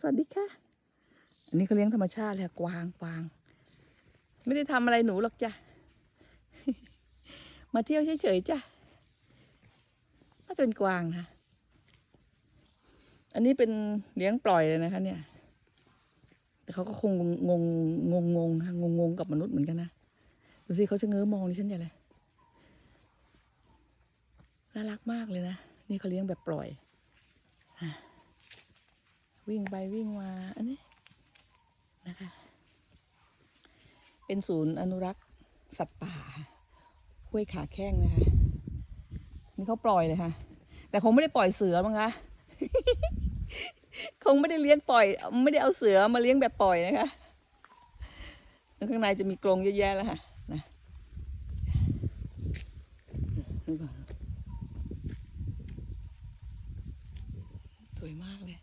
สวัสดีค่ะ อันนี้เขาเลี้ยงธรรมชาติเลยกวางกวาง ไม่ได้ทำอะไรหนูหรอกจ้ะ มาเที่ยวเฉยๆจ้ะน่าจะเป็นกวางค่ะอันนี้เป็นเลี้ยงปล่อยเลยนะคะ เนี่ย แต่เขาก็คงงงงงงงงงงกับมนุษย์เหมือนกันนะดูสิเขาจะเง้อมองดิฉันใหญ่เลยน่ารักมากเลยนะ นี่เขาเลี้ยงแบบปล่อย วิ่งไปวิ่งมาอันนี้นะคะ เป็นศูนย์อนุรักษ์สัตว์ป่าห้วยขาแข้งนะคะนี่เขาปล่อยเลยค่ะ แต่คงไม่ได้ปล่อยเสือมั้งคะคงไม่ได้เลี้ยงปล่อย ไม่ได้เอาเสือมาเลี้ยงแบบปล่อยนะคะข้างในจะมีกรงเยอะแแล้วค่ะนะสวยมากเลย